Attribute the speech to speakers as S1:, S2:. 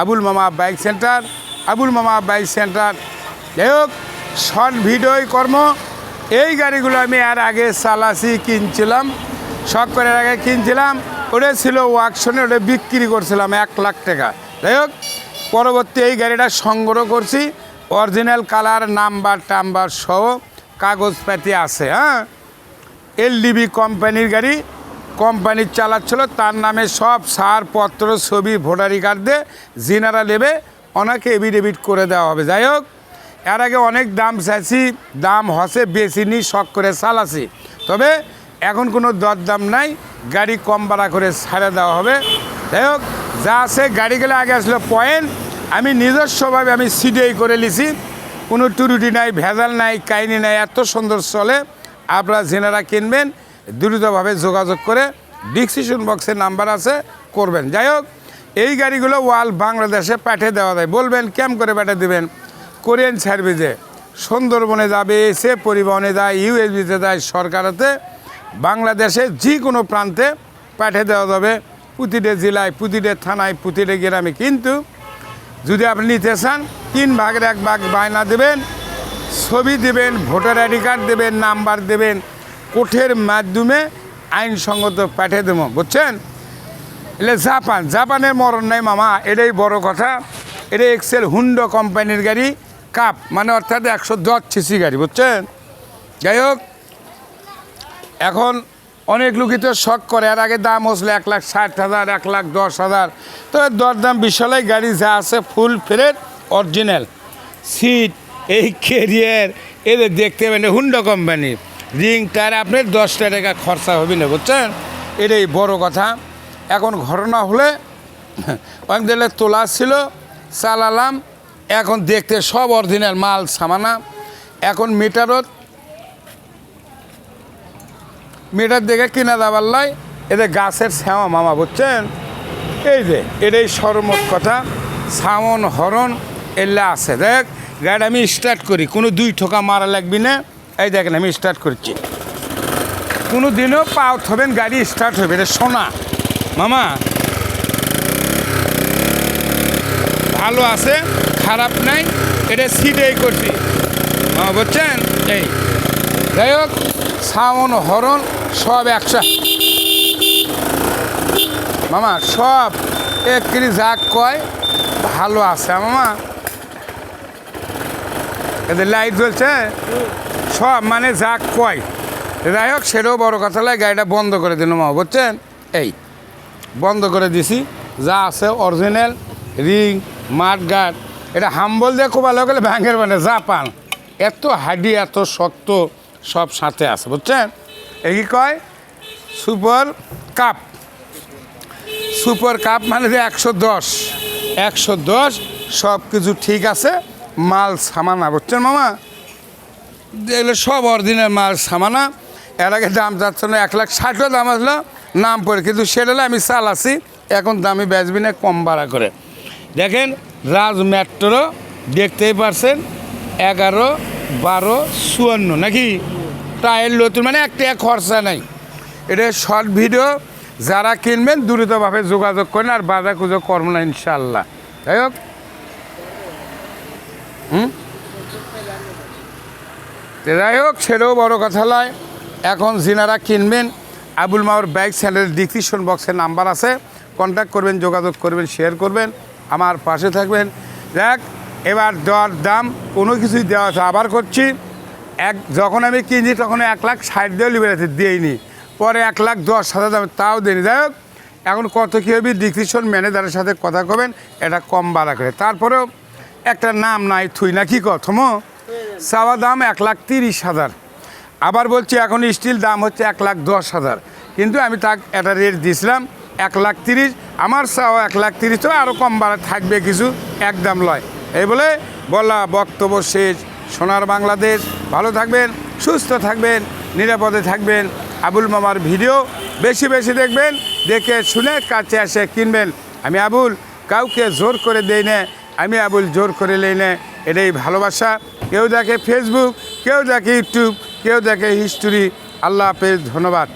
S1: আবুল মামা bike centre, Abul মামা bike centre. যাই হোক শর্ট ভিডিও কর্ম। এই গাড়িগুলো আমি আর আগে চালাসি কিনছিলাম। শখ করে আগে কিনছিলাম। ওটা ছিল ওয়াকশনে, ওটা বিক্রি করছিলাম এক লাখ টাকা। যাই হোক, পরবর্তী এই গাড়িটা সংগ্রহ করছি। অরিজিনাল কালার, নাম্বার টাম্বার সহ কাগজপাতি আছে হ্যাঁ? এল এলডিবি কোম্পানির গাড়ি। কোম্পানির চালাচ্ছিল, তার নামে সব সারপত্র ছবি, ভোটারি কার্ড দিয়ে জিনারা নেবে, ওনাকে এভিডেভিট করে দেওয়া হবে। যাই হোক, এর আগে অনেক দাম চাইছি, দাম হসে বেশি নি, শখ করে চালাছি তবে এখন কোনো দরদাম নাই, গাড়ি কম ভাড়া করে ছাড়ে দেওয়া হবে। যাই হোক, যা আছে গাড়িগুলো আগে আসলে পয়েন্ট আমি নিজস্বভাবে আমি সিডিআই করে লিছি কোনো টুরুটি নাই, ভেজাল নাই, কাহিনি নাই, এত সুন্দর চলে। আপনারা জেনারা কিনবেন দ্রুতভাবে যোগাযোগ করে ডিসিশন বক্সের নাম্বার আছে, করবেন। যাই হোক, এই গাড়িগুলো ওয়াল বাংলাদেশে পাঠিয়ে দেওয়া যায়। বলবেন, কেম করে পাঠিয়ে দেবেন? কোরিয়ান সার্ভিসে। সুন্দরবনে যাবে এসে পরিবহনে যায়, ইউএসবিতে যায়, সরকারতে। বাংলাদেশে যে কোনো প্রান্তে পাঠিয়ে দেওয়া যাবে। প্রতিটা জেলায়, প্রতিটা থানায়, প্রতিটা গ্রামে। কিন্তু যদি আপনি নিতে চান, তিন ভাগের এক ভাগ বায়না দেবেন, ছবি দেবেন, ভোটার আইডি কার্ড দেবেন, নাম্বার দেবেন কোঠের মাধ্যমে আইনসঙ্গত পাঠিয়ে দেবো, বুঝছেন? এলে জাপান, জাপানের মরণ নাই মামা, এটাই বড় কথা। এটা এক্সেল হুন্ডো কোম্পানির গাড়ি, কাপ মানে অর্থাৎ একশো দশ সিসি গাড়ি, বুঝছেন? যাই হোক, এখন অনেক লোকই তো শখ করে আর আগে দাম হচ্ছিল এক লাখ ষাট হাজার, এক লাখ দশ হাজার। তো দরদাম বিশালাই গাড়ি যা আছে ফুল ফ্রেড, অরিজিনাল। সিট, এই কেরিয়ার এদের দেখতে পাবেন হুন্ডা কোম্পানির। রিং টায়ার আপনার দশটা টাকা খরচা হবে না, বুঝছেন? এটাই বড় কথা। এখন ঘটনা হলে অনেক তোলা ছিল, চালালাম। এখন দেখতে সব অরিজিনাল মাল, সামানা। এখন মিটারত মিটার দেখে কিনা দাবার লাই। এদের গাছের শ্যামা মামা, বুঝছেন? এই যে, এটাই সর্বমোট কথা। সামন, হরণ এলে আছে। দেখ, গাড়ি আমি স্টার্ট করি, কোনো দুই ঠোকা মারা লাগবি না। এই দেখেন, আমি স্টার্ট করছি। কোনো দিনও পাও হবেন, গাড়ি স্টার্ট হবে এটা সোনা। মামা, ভালো আছে, খারাপ নাই, এটা সিটেই করছি। মামা, বুঝছেন? এই, যাই হোক, সাউন, হরণ, সব একশো মামা, সব একরি যাক কয়, ভালো আছে মামা? এদের লাইট জ্বলছে? সব মানে যাক কয়। যাই হোক, সেটাও বড় কথা লাগে, গাড়িটা বন্ধ করে দিল মামা বুঝছেন? এই, বন্ধ করে দিছি। যা আছে অরিজিনাল রিং মাঠ গার্ড এটা হাম্বল দিয়ে ভালো গেলে ব্যাঙ্গের মানে জাপান এত হাডি এত শক্ত সব সাথে আছে, বুঝছেন? এই কয়? Super cup. সুপার কাপ মানে যে একশো দশ। একশো দশ সব কিছু ঠিক আছে, মাল সামানা, বুঝছেন মামা? এগুলো সব অরিজিনাল মাল সামানা। এর আগে দাম যাচ্ছে না এক লাখ ষাটও দাম আসলো, নাম পড়ে। কিন্তু সেটা আমি চাল আছি এখন দামি বেচবি না, কম ভাড়া করে। দেখেন, রাজ মেট্রো, দেখতেই পারছেন, এগারো, বারো, চুয়ান্ন, নাকি? টায়ার নতুন মানে একটা খরচা নাই। এটা শর্ট ভিডিও, যারা কিনবেন দ্রুতভাবে যোগাযোগ করেন আর বাজার কুজো করব না ইনশাল্লাহ যাই হোক। হুম? যাই হোক, সেটাও বড় কথা নয় এখন যিনারা কিনবেন, আবুল মাওর বাইক স্যান্ডেল ডিসক্রিপশন বক্সের নাম্বার আছে। কন্ট্যাক্ট করবেন, যোগাযোগ করবেন, শেয়ার করবেন, আমার পাশে থাকবেন। দেখ এবার দর দাম, কোনো কিছুই দেওয়া আছে। আবার করছি, এক, যখন আমি কিনছি তখন এক লাখ ষাট দিয়েও লিবেরাতে দিইনি পরে এক লাখ দশ হাজার দাম, তাও দিইনি যাই হোক, এখন কত কী হবে ডিসক্রিপশন ম্যানেজারের সাথে কথা করবেন এটা কম বাড়া করে। তারপরেও একটা নাম নাই, থুই না, কি কথম চাওয়া দাম এক লাখ তিরিশ হাজার। আবার বলছি এখন স্টিল দাম হচ্ছে এক লাখ দশ হাজার। কিন্তু আমি তাক একটা রেট দিয়েছিলাম এক লাখ তিরিশ। আমার চাও এক লাখ তিরিশ তো আরও কম বাড়া থাকবে কিছু একদম লয়। এই বলে বলা বক্তব্য শেষ। সোনার বাংলাদেশ, ভালো থাকবেন, সুস্থ থাকবেন, নিরাপদে থাকবেন। আবুল মামার ভিডিও বেশি বেশি দেখবেন, দেখে শুনে কাছে এসে কিনবেন। আমি আবুল, কাউকে জোর করে দেই না, আমি আবুল জোর করে নেই না। এটাই ভালোবাসা। কেউ দেখে ফেসবুক কেউ দেখে ইউটিউব কেউ দেখে হিস্টোরি আল্লাহ হাফেজ ধন্যবাদ।